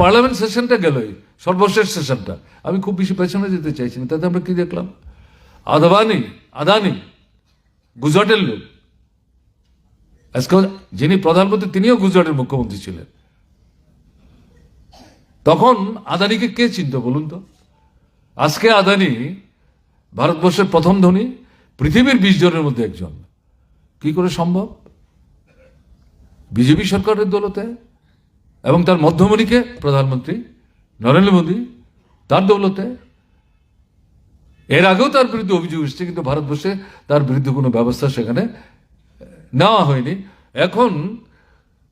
Parliament সেশনটা গেলই, সর্বশেষ সেশনটা। আমি খুব বেশি পেছনে যেতে চাইছি না, তাতে আমরা কি দেখলাম? আদাবানি, আদানি, গুজরাটের লোক। আজকে যিনি প্রধানমন্ত্রী, তিনিও গুজরাটের মুখ্যমন্ত্রী ছিলেন। তখন আদানিকে কে চিনত বলুন তো? আজকে আদানি ভারতবর্ষের প্রথম ধনী, পৃথিবীর বিশ জনের মধ্যে একজন। কি করে সম্ভব? বিজেপি সরকারের দৌলতে? এবং তার মধ্যমণিকে প্রধানমন্ত্রী নরেন্দ্র মোদী তার দৌলতে। এর আগেও তার বিরুদ্ধে অভিযোগ এসছে, কিন্তু ভারতবর্ষে তার বিরুদ্ধে কোনো ব্যবস্থা সেখানে নেওয়া হয়নি। এখন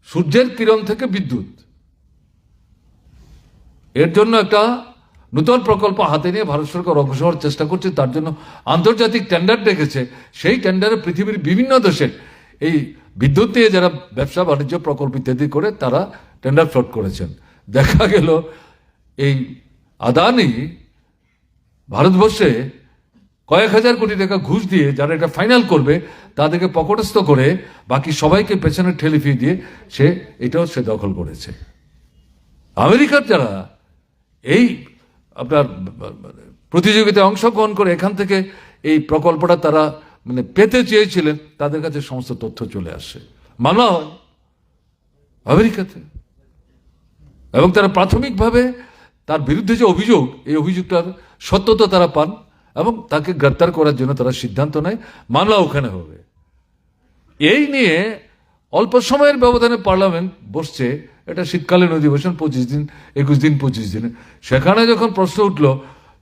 সূর্যের কিরণ থেকে বিদ্যুৎ। এর জন্য একটা নূতন প্রকল্প হাতে নিয়ে ভারত সরকার অগ্রসর চেষ্টা করছে, তার জন্য আন্তর্জাতিক টেন্ডার ডেকেছে। সেই টেন্ডারে পৃথিবীর বিভিন্ন দেশের এই বিদ্যুৎ দিয়ে যারা ব্যবসা বাণিজ্য প্রকল্প ইত্যাদি করে, তারা টেন্ডার ফ্লট করেছেন। দেখা গেল, এই আদানি ভারতবর্ষে কয়েক হাজার কোটি টাকা ঘুষ দিয়ে যারা এটা ফাইনাল করবে, তাদেরকে পকটস্থ করে বাকি সবাইকে পেছনে ঠেলে ফিয়ে দিয়ে সে এটাও সে দখল করেছে। আমেরিকার যারা এই আপনার প্রতিযোগিতায় অংশগ্রহণ করে, এখান থেকে এই প্রকল্পটা তারা মানে পেতে চেয়েছিলেন, তাদের কাছে সমস্ত তথ্য চলে আসে। মানা হয় আমেরিকাতে। এবং তারা প্রাথমিকভাবে তার বিরুদ্ধে যে অভিযোগ, এই অভিযোগটার সত্যতা তারা পান এবং তাকে গ্রেপ্তার করার জন্য তারা সিদ্ধান্ত নেয়, মামলা ওখানে হবে। এই নিয়ে অল্প সময়ের ব্যবধানে পার্লামেন্ট বসছে, এটা শীতকালীন অধিবেশন, পঁচিশ দিন, একুশ দিন, পঁচিশ দিনে। সেখানে যখন প্রশ্ন উঠল,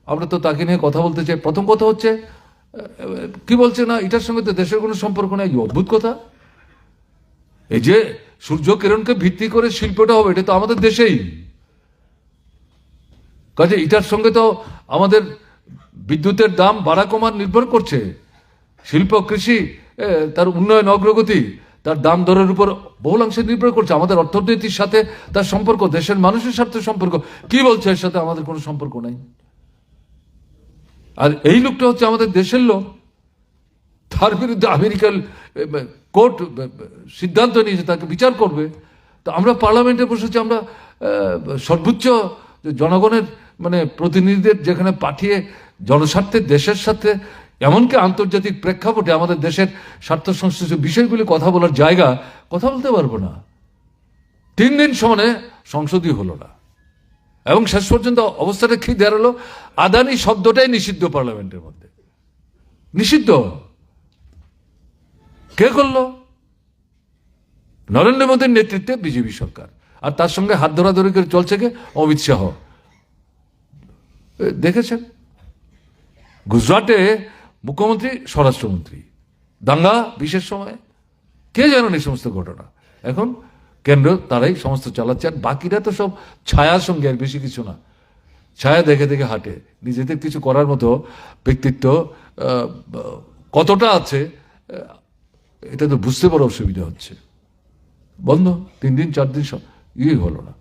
আমরা তো তাকে নিয়ে কথা বলতে চাই, প্রথম কথা হচ্ছে কি বলছে না? এটার সঙ্গে তো দেশের কোনো সম্পর্ক নেই। অদ্ভুত কথা। এই যে সূর্য কিরণকে ভিত্তি করে শিল্পটা হবে, এটা তো আমাদের দেশেই। কাজে এটার সঙ্গে তো আমাদের বিদ্যুতের দাম বাড়া কমার নির্ভর করছে। শিল্প, কৃষি তার উন্নয়ন, অগ্রগতি, তার দাম দরের উপর বহুলাংশে নির্ভর করছে। আমাদের অর্থনীতির সাথে তার সম্পর্ক, দেশের মানুষের সাথে সম্পর্ক। কি বলছে এর সাথে আমাদের কোনো সম্পর্ক নাই? আর এই লোকটা হচ্ছে আমাদের দেশের লোক। তার বিরুদ্ধে আমেরিকার কোর্ট সিদ্ধান্ত নিয়েছে, তাকে বিচার করবে। তো আমরা পার্লামেন্টে বসেছি, আমরা সর্বোচ্চ জনগণের মানে প্রতিনিধিদের যেখানে পাঠিয়ে জনস্বার্থে, দেশের সাথে, এমনকি আন্তর্জাতিক প্রেক্ষাপটে আমাদের দেশের স্বার্থ সংশ্লিষ্ট বিষয়গুলি কথা বলার জায়গা, কথা বলতে পারব না। তিন দিন সমানে সংসদই হলো না। এবং শেষ পর্যন্ত অবস্থাটা কি দাঁড়াল আদানি শব্দটাই নিষিদ্ধ পার্লামেন্টের মধ্যে। নিষিদ্ধ। কে করল? নরেন্দ্র মোদীর নেতৃত্বে বিজেপি সরকার। আর তার সঙ্গে হাত ধরাধরি করে চলছে কে? অমিত শাহ। দেখেছেন? গুজরাটে মুখ্যমন্ত্রী, স্বরাষ্ট্রমন্ত্রী। দাঙ্গা, বিশেষ সময়। কে জানেন এই সমস্ত ঘটনা? এখন কেন্দ্র, তারাই সমস্ত চালাচ্ছে। আর বাকিরা তো সব ছায়ার সঙ্গে আর বেশি কিছু না। ছায়া দেখে দেখে হাঁটে। নিজেদের কিছু করার মতো ব্যক্তিত্ব কতটা আছে এটা তো বুঝতে পারো অসুবিধা হচ্ছে। বন্ধ, তিন দিন, চার দিন সব ইয়ে হলো না।